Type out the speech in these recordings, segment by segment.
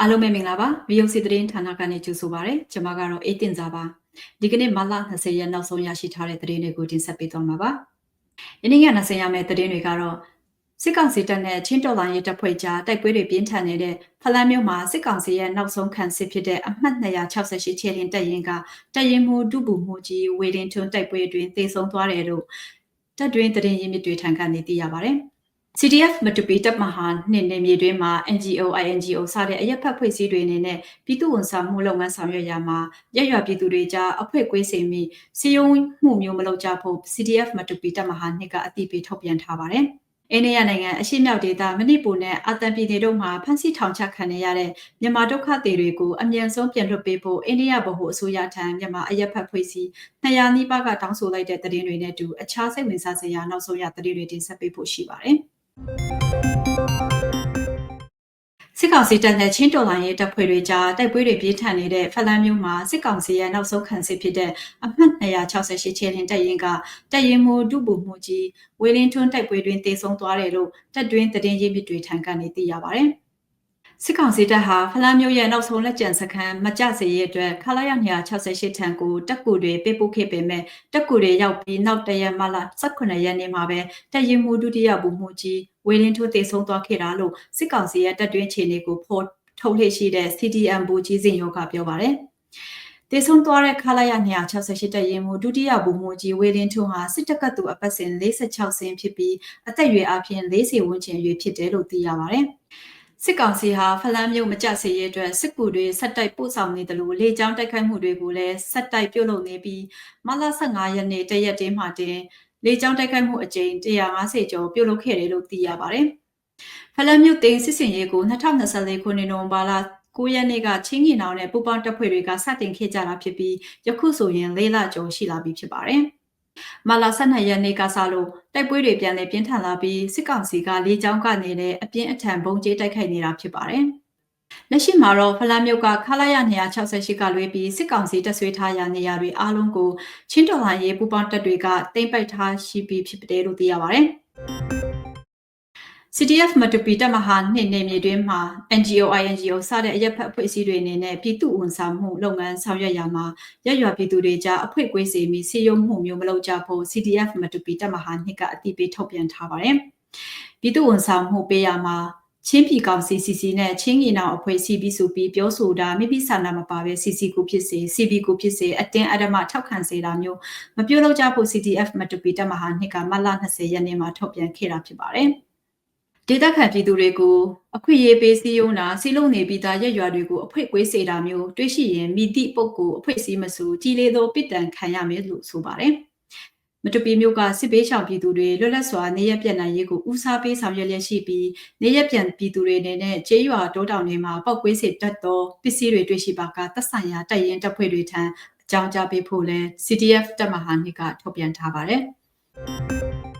အားလုံးပဲမင်္ဂလာပါ VOC သတင်းဌာနကနေကြိုဆိုပါရစေကျွန်မကတော့အေးတင်စာပါဒီကနေ့မလ20ရက်နောက်ဆုံးရရှိထားတဲ့သတင်းတွေကိုတင်ဆက်ပေးသွားမှာပါယနေ့က20ရမယ့်သတင်းတွေကတော့စစ်ကောင်စီတပ်နဲ့ချင်းတော်လိုင်းရေးတပ်ဖွဲ့ကြားတိုက်ပွဲတွေပြင်းထန်နေတဲ့ဖလန်းမြို့မှာစစ်ကောင်စီရဲ့နောက်ဆုံးခံစစ်ဖြစ်တဲ့အမှတ်268ခြေလင်းတပ်ရင်ကတပ်ရင်မှုဒုဘူမှုကြီးဝေရင်ထွန်းတိုက်ပွဲတွင်သေဆုံးသွားတယ်လို့ တပ်တွင်သတင်းရင်းမြစ်တွေထံကနေသိရပါတယ်။ CDF မတူပီတပ်မဟာနှစ်နေမြေတွင်မှာ NGO INGO စတဲ့အရက်ဖက်ဖွဲ့စည်းတွေအနေနဲ့ပြည်သူ့ဝန်ဆောင်မှုလုပ်ငန်းဆောင်ရွက်ရာမှာရရွာပြည်သူတွေကြားအဖွဲ့ကွေးစေမိစီယုံမှုမျိုးမလုပ်ကြဖို့ CDF မတူပီတပ်မဟာနှစ်ကအတိပေးထုတ်ပြန်ထားပါတယ်။ အိန္ဒိယနိုင်ငံအရှေ့မြောက်ဒေသမဏိပူနဲ့အာတန်ပြည်နယ်တို့မှာဖမ်းဆီးထောင်ချခံရတဲ့မြန်မာဒုက္ခသည်တွေကိုအမြန်ဆုံးပြန်လွှတ်ပေးဖို့အိန္ဒိယဗဟိုအစိုးရထံမြန်မာအရက်ဖက်ဖွဲ့စည်း200နီးပါးကတောင်းဆိုလိုက်တဲ့သတင်းတွေနဲ့အတူအခြားစိတ်ဝင်စားစရာနောက်ဆုံးရသတင်းတွေတင်ဆက်ပေးဖို့ရှိပါတယ်။ စစ်ကောင်စီတပ်နဲ့ချင်းတော်လိုင်းရေးတပ်ဖွဲ့တွေကြားတိုက်ပွဲတွေပြင်းထန်နေတဲ့ဖလန်းမြို့မှာစစ်ကောင်စီရဲ့နောက်ဆုံးခံစစ်ဖြစ်တဲ့အမှတ်268ခြေလင်းတပ်ရင်ကတပ်ရင်မှုဒုဗိုလ်မှူးကြီးဝေလင်းထွန်းတိုက်ပွဲတွင်တေဆုံးသွားတယ်လို့တပ်တွင်းသတင်းရင်းမြစ်တွေထံကနေသိရပါဗျ။ စစ်ကောင်စီတပ်ဟာဖလန်းမြို့ရဲ့နောက်ဆုံးလက်ကျန်စခန်းမကြစေရအတွက်ခလာရ268ထံကိုတက်ကူတွေပေးပို့ခဲ့ပေမဲ့တက်ကူတွေရောက်ပြီးနောက်တရက်မှလာ18ရက်နေ့မှာပဲတပ်ရင်မှုဒုတိယဗိုလ်မှူးကြီးဝေလင်းထိုးတေဆုံးသွားခဲ့တာလို့စစ်ကောင်စီရဲ့တပ်တွင်းခြေနေကိုဖော်ထုတ်လှည့်ရှိတဲ့ CDM ဘူကြီးစင်ရောကပြောပါတယ်။တေဆုံးသွားတဲ့ခလာရ268တပ်ရင်မှုဒုတိယဗိုလ်မှူးကြီးဝေလင်းထွန်းဟာစစ်တပ်ကသူအပတ်စဉ်46ဆင်းဖြစ်ပြီးအသက်အရွယ်အပြင်40ဝန်းကျင်ရွယ်ဖြစ်တယ်လို့သိရပါတယ်။ စစ်ကောင်စီဟာဖလန်းမြို့မကြစေရအတွက်စစ်ကူတွေဆက်တိုက်ပို့ဆောင်နေတယ်လို့လေကြောင်းတိုက်ခိုက်မှုတွေကိုလည်းဆက်တိုက်ပြုလုပ်နေပြီးမလ15ရက်နေ့တရက်တည်းမှာတင်လေကြောင်းတိုက်ခိုက်မှုအကြိမ်150ကျော်ပြုလုပ်ခဲ့တယ်လို့သိရပါတယ်။ဖလန်းမြို့တင်စစ်စင်ရေးကို2024ခုနှစ်နိုဝင်ဘာလ9ရက်နေ့ကချင်းကြီးနောင်နဲ့ပူပေါင်းတပ်ဖွဲ့တွေကစတင်ခဲ့ကြတာဖြစ်ပြီးယခုဆိုရင်၄လကျော်ရှိလာပြီဖြစ်ပါတယ်။ မလာ12ရက်နေ့ကစလို့တိုက်ပွဲတွေပြန်လည်ပြင်းထန်လာပြီးစစ်ကောင်စီကလေကြောင်းကနေလည်းအပြင်းအထန်ဘုံကျဲတိုက်ခိုက်နေတာဖြစ်ပါတယ်။လက်ရှိမှာတော့ဖလန်းမြုပ်ကခလာရ268ကလွေးပြီးစစ်ကောင်စီတပ်ဆွေးထားရာနေရာတွေအားလုံးကိုချင်းတော်လှန်ရေးပူးပေါင်းတပ်တွေကတိမ့်ပိုက်ထားရှိပြီးဖြစ်တယ်လို့သိရပါတယ်။ CDF မတူပီတပ်မဟာနှစ်နေမြေတွင်မှာ NGO INGO စတဲ့အရက်ဖက်အဖွဲ့အစည်းတွေအနေနဲ့ပြည်သူ့ဝန်ဆောင်မှုလုပ်ငန်းဆောင်ရွက်ရာမှာရရွာပြည်သူတွေကြားအဖွဲ့ကွေးစေပြီးစီယုံမှုမျိုးမလုပ်ကြဖို့ CDF မတူပီတပ်မဟာနှစ်ကအတိပေးထုတ်ပြန်ထားပါတယ်။ပြည်သူ့ဝန်ဆောင်မှုပေးရမှာချင်းပြည်ကောင် CCC နဲ့ချင်းငီနောင်အဖွဲ့ CB ဆိုပြီးပြောဆိုတာမိပိဆန္ဒမပါပဲ CC ကိုဖြစ်စေ CB ကိုဖြစ်စေအတင်းအဓမ္မထောက်ခံစေတာမျိုးမပြုလုပ်ကြဖို့ CDF မတူပီတပ်မဟာနှစ်ကမလ20ရက်နေ့မှာထုတ်ပြန်ခဲ့တာဖြစ်ပါတယ်။ ဒေသခံပြည်သူတွေကိုအခွင့်အရေးပေးစည်းရုံးတာစီလုံနေပြီးသားရက်ရွာတွေကိုအဖွင့်ကွေးစေတာမျိုးတွေးရှိရင်မိသည့်ပုဂ္ဂိုလ်အဖွင့်စည်းမဆိုကြီးလေးသောပစ်ဒဏ်ခံရမယ်လို့ဆိုပါတယ်။မတူပီမျိုးကစစ်ပေးရှောင်ပြည်သူတွေလွတ်လပ်စွာနေရပြန်နိုင်ရေးကိုဦးစားပေးဆောင်ရွက်လျက်ရှိပြီးနေရပြန်ပြည်သူတွေအနေနဲ့ကျေးရွာတောတောင်တွေမှာပောက်ကွေးစေတတ်သောပစ္စည်းတွေတွေ့ရှိပါကသက်ဆိုင်ရာတပ်ရင်တပ်ဖွဲ့တွေထံအကြောင်းကြားပေးဖို့လဲ CDF တပ်မဟာနှစ်ကထုတ်ပြန်ထားပါတယ်။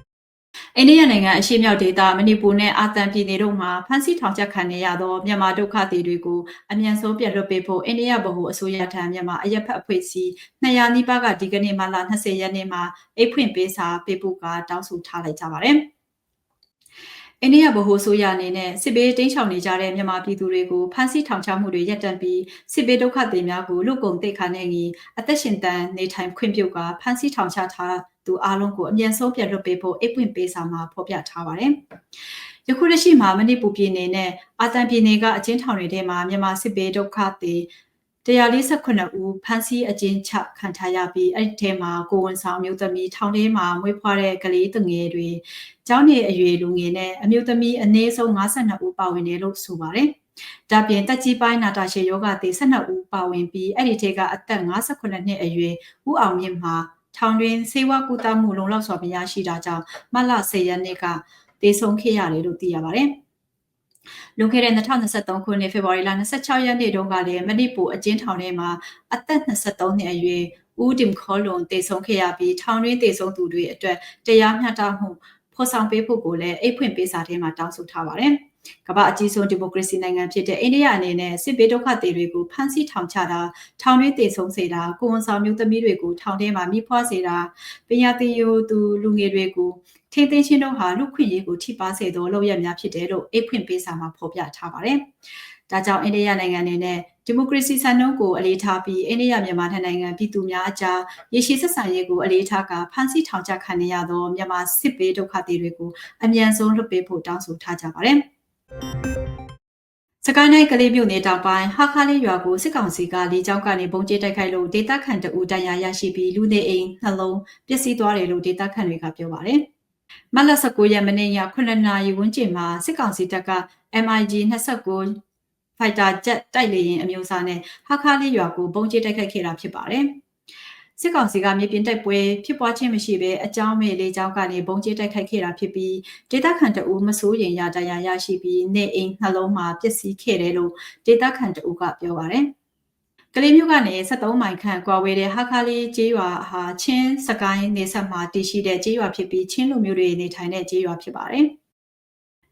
အိန္ဒိယနိုင်ငံအရှေ့မြောက်ဒေသမဏိပူနဲ့အာသံပြည်နယ်တို့မှာဖမ်းဆီးထောင်ချခံနေရသောမြန်မာဒုက္ခသည်တွေကိုအမြန်ဆုံးပြန်လွှတ်ပေးဖို့အိန္ဒိယဗဟိုအစိုးရထံမြန်မာအရက်ဖက်အဖွဲ့အစည်း200နီးပါးကဒီကနေ့မှလာ20ရက်နေ့မှာအိတ်ဖွင့်ပေးစာပေးပို့ကတောင်းဆိုထားလိုက်ကြပါတယ်။အိန္ဒိယဗဟိုဆိုရအနေနဲ့စစ်ဘေးတင်းချောင်နေကြတဲ့မြန်မာပြည်သူတွေကိုဖမ်းဆီးထောင်ချမှုတွေရပ်တန့်ပြီးစစ်ဘေးဒုက္ခသည်များကိုလူကုန်တိတ်ခါနဲ့ကြီးအသက်ရှင်တန်နေထိုင်ခွင့်ပြုကဖမ်းဆီးထောင်ချထား သူအားလုံးကိုအမြန်ဆုံးပြန်လွှတ်ပေးဖို့အိတ်ပွင့်ပေးစာမှာဖော်ပြထားပါတယ်။ယခုတရှိမှာမဏိပူပြည်နယ်နဲ့အာတန်ပြည်နယ်ကအကျဉ်းထောင်တွေထဲမှာမြန်မာစစ်ဘေးဒုက္ခသည်148ဦးဖမ်းဆီးအကျဉ်းချခံထားရပြီးအဲ့ဒီထဲမှာကိုဝန်ဆောင်မျိုးသမီးထောင်ထဲမှာမွေးဖွားတဲ့ကလေးငယ်တွေကျောင်းနေအရွယ်လူငယ်နဲ့အမျိုးသမီးအနည်းဆုံး52ဦးပါဝင်တယ်လို့ဆိုပါတယ်။ဒါပြင်တက်ကြီးပိုင်းနာတာရှည်ယောဂသည်12ဦးပါဝင်ပြီးအဲ့ဒီထဲကအသက်58နှစ်အရွယ်ဦးအောင်မြင့်မှာ ထောင်တွင်ဆေးဝါးကုသမှုလုံလောက်စွာမရရှိတာကြောင့်မတ်လ10ရက်နေ့ကတေဆုံးခဲ့ရတယ်လို့သိရပါတယ်။လွန်ခဲ့တဲ့2023ခုနှစ်ဖေဖော်ဝါရီလ26ရက်နေ့တုန်းကလည်းမဏိပူအကျဉ်းထောင်ထဲမှာအသက်23နှစ်အရွယ်ဦးတင်ခေါ်လွန်တေဆုံးခဲ့ရပြီးထောင်တွင်းတေဆုံးသူတွေအတွက်တရားမျှတမှုဖော်ဆောင်ပေးဖို့ကိုလည်းအိတ်ဖွင့်ပေးစာထဲမှာတောင်းဆိုထားပါတယ်။ ကမ္ဘာအကြီးဆုံးဒီမိုကရေစီနိုင်ငံဖြစ်တဲ့အိန္ဒိယအနေနဲ့စစ်ဘေးဒုက္ခသည်တွေကိုဖမ်းဆီးထောင်ချတာထောင်တွင်းတေဆုံးစေတာကိုဝန်ဆောင်မျိုးသမီးတွေကိုထောင်ထဲမှာမိဖွားစေတာပညာသင်ယူသူလူငယ်တွေကိုထိမ့်သိမ်းခြင်းတို့ဟာလူခွင့်ရေးကိုထိပါစေသောလုပ်ရများဖြစ်တယ်လို့အိတ်ဖွင့်ပေးစာမှာဖော်ပြထားပါတယ်။ဒါကြောင့်အိန္ဒိယနိုင်ငံအနေနဲ့ဒီမိုကရေစီစံနှုန်းကိုအလေးထားပြီးအိန္ဒိယမြန်မာနိုင်ငံပြည်သူများအကြားရရှိဆက်ဆံရေးကိုအလေးထားကဖန်ဆီးထောင်ချခံနေရသောမြန်မာစစ်ပေးဒုက္ခသည်တွေကိုအမြန်ဆုံးလွှတ်ပေးဖို့တောင်းဆိုထားကြပါတယ်။ စကိုင်းတိုင်းကလေးမြို့နယ်တောင်ပိုင်းဟာခါလေးရွာကိုစစ်ကောင်စီကလေကြောင်းကနေပုံကျဲတိုက်ခိုက်လို့ဒေသခံတအူတန်ရာရရှိပြီးလူနေအိမ်နှလုံးပျက်စီးသွားတယ်လို့ဒေသခံတွေကပြောပါတယ်။မတ်လ19ရက်မနေ့ည9နာရီဝန်းကျင်မှာစစ်ကောင်စီတပ်က MiG 29ဖိုက်တာဂျက်တိုက်လေယာဉ်အမျိုးအစားနဲ့ဟာခါလေးရွာကိုပုံကျဲတိုက်ခိုက်ခဲ့တာဖြစ်ပါတယ်။ စစ်ကောင်စီကမြေပြင်တိုက်ပွဲဖြစ်ပွားခြင်းမရှိဘဲအကြောင်းမဲ့လေကြောင်းကနေပုံကျဲတိုက်ခိုက်ခဲ့တာဖြစ်ပြီးဒေသခံတအူမစိုးရင်ရတရားရရှိပြီးနေအိမ်နှလုံးမှာပျက်စီးခဲ့တယ်လို့ဒေသခံတအူကပြောပါတယ်။ကလေးမျိုးကနေ73မိုင်ခန့်ကွာဝေးတဲ့ဟာခါလေးကျေးရွာဟာချင်းစကိုင်းနေဆက်မှာတည်ရှိတဲ့ကျေးရွာဖြစ်ပြီးချင်းလူမျိုးတွေနေထိုင်တဲ့ကျေးရွာဖြစ်ပါတယ်။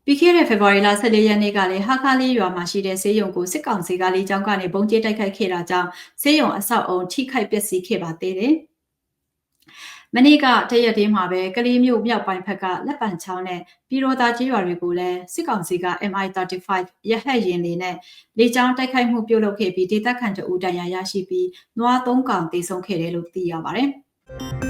ပြီးခဲ့တဲ့ဖေဖော်ဝါရီလ14ရက်နေ့ကလည်းဟာခါလေးရွာမှာရှိတဲ့ဆေးရုံကိုစစ်ကောင်စီကလေးကြောင်းကနေပုံကျဲတိုက်ခိုက်ခဲ့တာကြောင့်ဆေးရုံအဆောက်အုံထိခိုက်ပျက်စီးခဲ့ပါသေးတယ်။မနေ့ကတရက်တည်းမှာပဲကလေးမျိုးမြောက်ပိုင်းဘက်ကလက်ပံချောင်းနဲ့ပြည်တော်သားကျေးရွာတွေကိုလည်းစစ်ကောင်စီက MI35 ရဟတ်ရင်တွေနဲ့လေကြောင်းတိုက်ခိုက်မှုပြုလုပ်ခဲ့ပြီးဒေသခံတအူတန်ရာရရှိပြီးနွား၃ကောင်တေဆုံးခဲ့တယ်လို့သိရပါတယ်။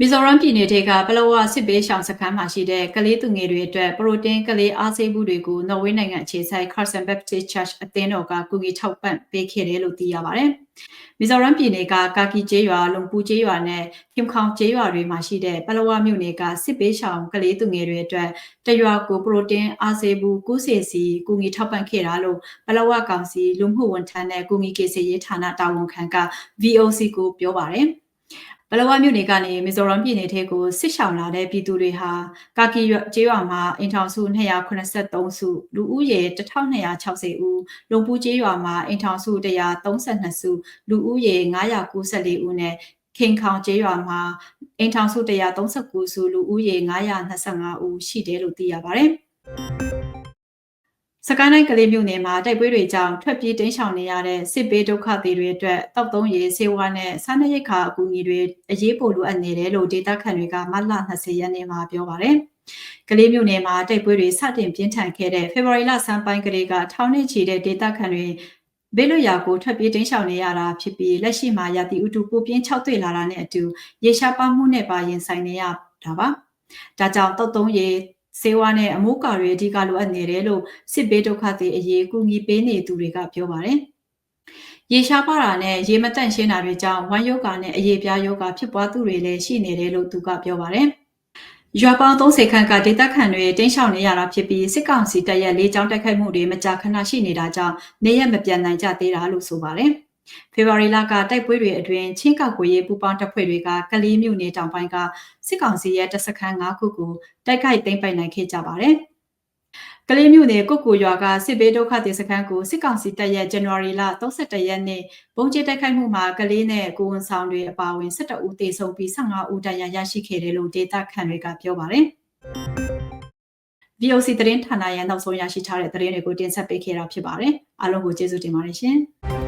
မီဇိုရမ်ပြည်နယ်ကပလောဝစစ်ပေးရှောင်စခန်းမှာရှိတဲ့ကလေးသူငယ်တွေအတွက်ပရိုတင်းကလေးအားဆေးဘူးတွေကိုနော်ဝေးနိုင်ငံအခြေစိုက် Carson Baptist Church အသင်းတော်ကကူညီထောက်ပံ့ပေးခဲ့တယ်လို့သိရပါတယ်။မီဇိုရမ်ပြည်နယ်ကကာကီကျေးရွာ၊လုံပူကျေးရွာနဲ့ခင်ခေါင်ကျေးရွာတွေမှာရှိတဲ့ပလောဝမြို့နယ်ကစစ်ပေးရှောင်ကလေးသူငယ်တွေအတွက်တရွာကိုပရိုတင်းအားဆေးဘူးကူးစီစီကူညီထောက်ပံ့ခဲ့တာလို့ပလောဝကောင်စီလူမှုဝန်ထမ်းနဲ့ကူညီကေစီရေးဌာနတာဝန်ခံက VOC ကိုပြောပါတယ်။ ဘလဝမြို့နယ်ကနေမီဇိုရမ်ပြည်နယ်ထဲကိုစစ်ရှောင်လာတဲ့ပြည်သူတွေဟာကာကီကျေးရွာမှာအင်ထောင်စု283စုလူဦးရေ1260ဦးလုံပူကျေးရွာမှာအင်ထောင်စု132စုလူဦးရေ994ဦးနဲ့ခင်ခေါင်ကျေးရွာမှာအင်ထောင်စု139စုလူဦးရေ925ဦးရှိတယ်လို့သိရပါတယ်။ စကိုင်းတိုင်းကလေးမြို့နယ်မှာတိုက်ပွဲတွေကြောင့်ထွက်ပြေးတိမ်းရှောင်နေရတဲ့စစ်ဘေးဒုက္ခသည်တွေအတွက်တောက်သုံးရေဆေးဝါးနဲ့စားနပ်ရိက္ခာအကူအညီတွေအရေးပေါ်လိုအပ်နေတယ်လို့ဒေသခံတွေကမတ်လ20ရက်နေ့မှာပြောပါတယ်။ကလေးမြို့နယ်မှာတိုက်ပွဲတွေစတင်ပြင်းထန်ခဲ့တဲ့ဖေဖော်ဝါရီလဆန်းပိုင်းကလေးကထောင်နဲ့ချီတဲ့ဒေသခံတွေဘေးလွတ်ရာကိုထွက်ပြေးတိမ်းရှောင်နေရတာဖြစ်ပြီးလက်ရှိမှာရာသီဥတုပိုပြင်းခြောက်သွေ့လာတာနဲ့အတူရေရှားပါမှုနဲ့ပါရင်ဆိုင်နေရတာပါ။ဒါကြောင့်တောက်သုံးရေ ဆေးဝါးနဲ့အမိုးကာတွေအဓိကလိုအပ်နေတယ်လို့စစ်ဘေးဒုက္ခသည်အရေးကူညီပေးနေသူတွေကပြောပါတယ်။ရေရှားပါတာနဲ့ရေမတန့်ရှင်းတာတွေကြောင့်ဝမ်းယောဂါနဲ့အရေးပြားယောဂါဖြစ်ပွားသူတွေလည်းရှိနေတယ်လို့သူကပြောပါတယ်။ရွာပေါင်း30ခန့်ကဒေသခံတွေတင်းရှောင်နေရတာဖြစ်ပြီးစစ်ကောင်စီတပ်ရဲ့လေးကြောင်းတိုက်ခိုက်မှုတွေမကြာခဏရှိနေတာကြောင့်နေရမပြန်နိုင်ကြသေးတာလို့ဆိုပါတယ်။ ဖေဖော်ဝါရီလကတိုက်ပွဲတွေအတွင်းချင်းကောက်ကိုရေးပူပေါင်းတပ်ဖွဲ့တွေကကလေးမြို့နယ်တောင်ပိုင်းကစစ်ကောင်စီရဲ့တပ်စခန်း၅ခုကိုတိုက်ခိုက်သိမ်းပိုက်နိုင်ခဲ့ကြပါတယ်။ကလေးမြို့နယ်ကုတ်ကိုရွာကစစ်ဘေးဒုက္ခသည်စခန်းကိုစစ်ကောင်စီတပ်ရဲ့ဇန်နဝါရီလ31ရက်နေ့ဘုံကျတိုက်ခိုက်မှုမှာကလေးနဲ့ကိုဝန်ဆောင်တွေအပါအဝင်17ဦးသေဆုံးပြီး15ဦးဒဏ်ရာရရှိခဲ့တယ်လို့ဒေသခံတွေကပြောပါတယ်။ VOC သတင်းဌာနရဲ့နောက်ဆုံးရရှိထားတဲ့သတင်းတွေကိုတင်ဆက်ပေးခဲ့တာဖြစ်ပါတယ်။အားလုံးကိုကျေးဇူးတင်ပါတယ်ရှင်။